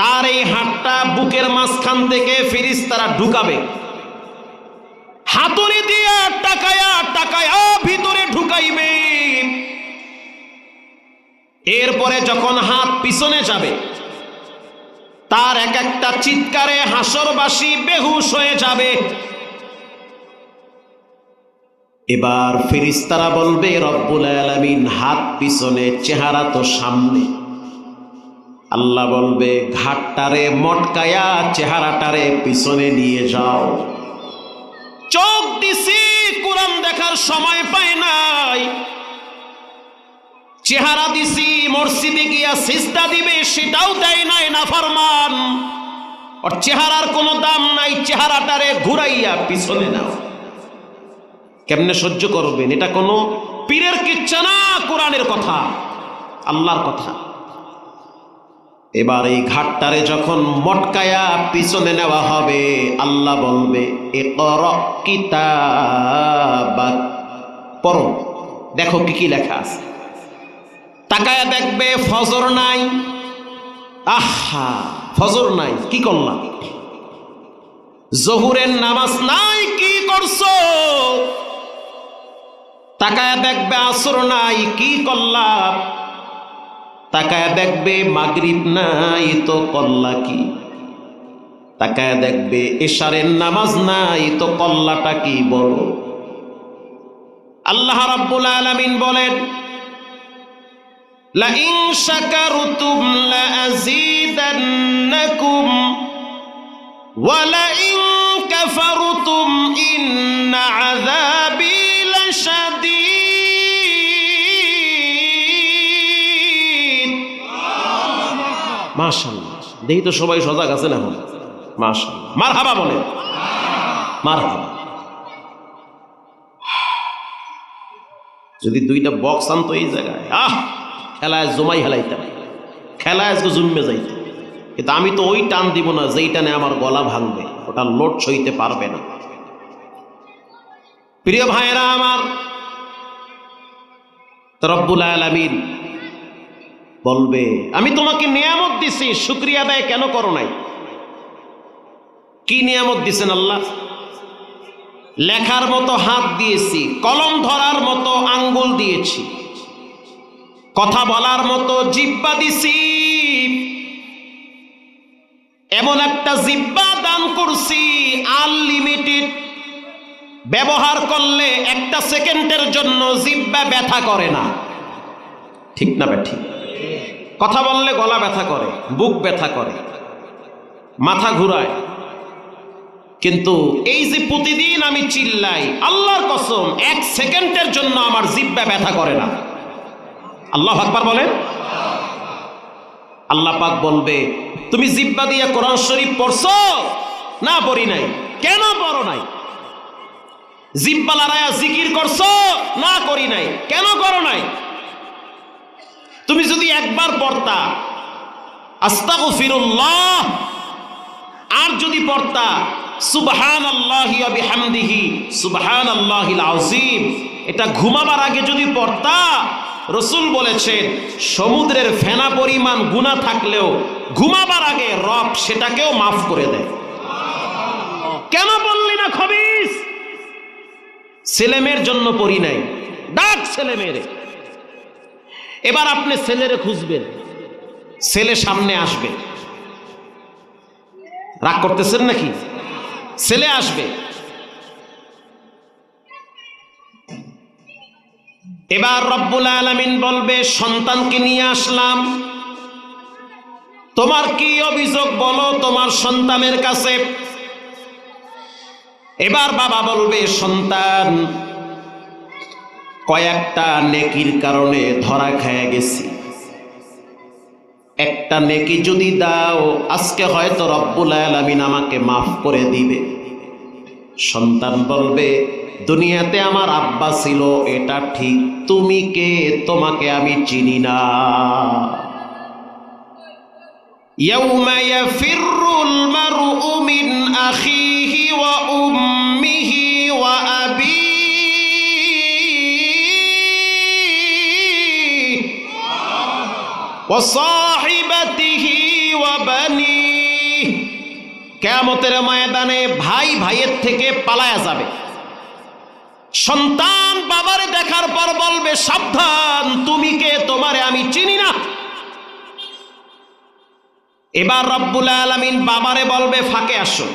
তার এই হাতটা বুকের মাঝখান থেকে ফিরিস তারা ঢুকাবে। হাতুড়ি দিয়ে টাকায়া টাকায়া ভিতরে ঢুকাইবে এরপরে যখন হাত পিছনে যাবে, তার এক একটা চিৎকারে হাসরবাসী বেহুশ হয়ে যাবে। এবার ফিরিস্তারা বলবে, রব্বুল আলামিন, হাত পিছনে, চেহারা তো সামনে। আল্লাহ বলবে, ঘাটটারে মটকায়া, চেহারাটারে পিছনে নিয়ে যাও। চোখ দিছি, কোরআন দেখার সময় পায় নাই। চেহারা দিছি, মসজিদে গিয়া সিজদা দিবে, সেটাও দেয় নাই না ফরমান। ওর চেহারার কোনো দাম নাই, চেহারাটারে ঘুরাইয়া পিছনে নাও। কেমনে সহ্য করবেন? এটা কোনো পীরের কিচ্ছা না, কোরআনের কথা, আল্লাহর কথা। এবার এই ঘাটটারে যখন মটকায়া পিছনে নেওয়া হবে, আল্লাহ বলবে এ পড়ো, দেখো কি কি লেখা আছে। তাকায়া দেখবে ফজর নাই। আহা, ফজর নাই, কি করলাম জহুরের নামাজ নাই, কি করছ? তাকায়া দেখবে আসর নাই, কি করলাম তাকায় দেখবে মাগরিব নাই তো কল্লা কি? তাকায় দেখবে এশারের নামাজ নাই তো কল্লাটা কি বলো আল্লাহ রাব্বুল আলামিন বলেন লা ইন শাকারতুম লা আযীদান্নাকুম ওয়া লা ইন কাফারতুম ইন্না মাশাল্লাহ দেখি তো সবাই সজাগ আছেন এখন? মাশাল্লাহ মার হাবা বলে যদি দুইটা বক্স আনতো এই জায়গায়, আহ! খেলায় জমাই হেলাইতাম। খেলায় আজকে জুমে যাইতাম। কিন্তু আমি তো ওই টান দিব না যেই টানে আমার গলা ভাঙবে। ওটা লোড সইতে পারবে না। প্রিয় ভাইয়েরা আমার, তো রব্বুল আলামিন বলবে, আমি তোমাকে নিয়ামত দিছি, শুক্রিয়া আদায় কেন করো নাই? কি নিয়ামত দিছেন আল্লাহ? লেখার মতো হাত দিয়েছি, কলম ধরার মতো আঙ্গুল দিয়েছি, কথা বলার মতো জিব্বা দিছি, এমন একটা জিব্বা দান করছি, আনলিমিটেড, ব্যবহার করলে একটা সেকেন্ডের জন্য জিব্বা ব্যথা করে না। ঠিক না ব্যাঠি কথা বললে গলা ব্যথা করে, বুক ব্যথা করে, মাথা ঘুরায়। কিন্তু এই যে প্রতিদিন আমি চিল্লাই, আল্লাহর কসম, এক সেকেন্ডের জন্য আমার জিব্বা ব্যথা করে না। আল্লাহ আকবার বলে আল্লাহ পাক বলবে, তুমি জিব্বা দিয়ে কোরআন শরীফ পড়ছ? না, পড়ি নাই। কেন পড়ো নাই? জিব্বা লড়াইয়া জিকির করছ? না, করি নাই। কেন করো নাই? তুমি যদি একবার পড়তা, আস্তাগফিরুল্লাহ, আর যদি পড়তা সুবহান আল্লাহি সুবহান আল্লাহিল আযীম, এটা ঘুমাবার আগে যদি পড়তা, রসুল বলেছেন, সমুদ্রের ফেনা পরিমাণ গুণা থাকলেও ঘুমাবার আগে রব সেটাকেও মাফ করে দেয়। কেন বললি না খবিস? ছেলেমেয়ের জন্য পড়ি নাই। ডাক ছেলে মেয়েরে এবার আপনি ছেলেরে খুঁজবেন। ছেলে সামনে আসবে। রাগ করতেছেন নাকি? ছেলে আসবে। এবার রব্বুল আলমিন বলবে, সন্তানকে নিয়ে আসলাম। তোমার কি অভিযোগ বলো, তোমার সন্তানের কাছে? এবার বাবা বলবে, সন্তান কয়েকটা নেকির কারণে ধরা খেয়ে গেছি একটা নেকি যদি দাও আজকে হয়তো রব্বুল আলামিন আমাকে মাফ করে দিবে সন্তান বলবে দুনিয়াতে আমার আব্বা ছিল এটা ঠিক তুমি কে তোমাকে আমি চিনি না يوم يفر المرء من أخيه وأمه কেয়ামতের ময়দানে ভাই ভাইয়ের থেকে পালায়া যাবে। সন্তান বাবারে দেখার পর বলবে, সাবধান, তুমি কে? তোমারে আমি চিনি না। এবার রব্বুল আলমিন বাবারে বলবে, ফাঁকে আসো।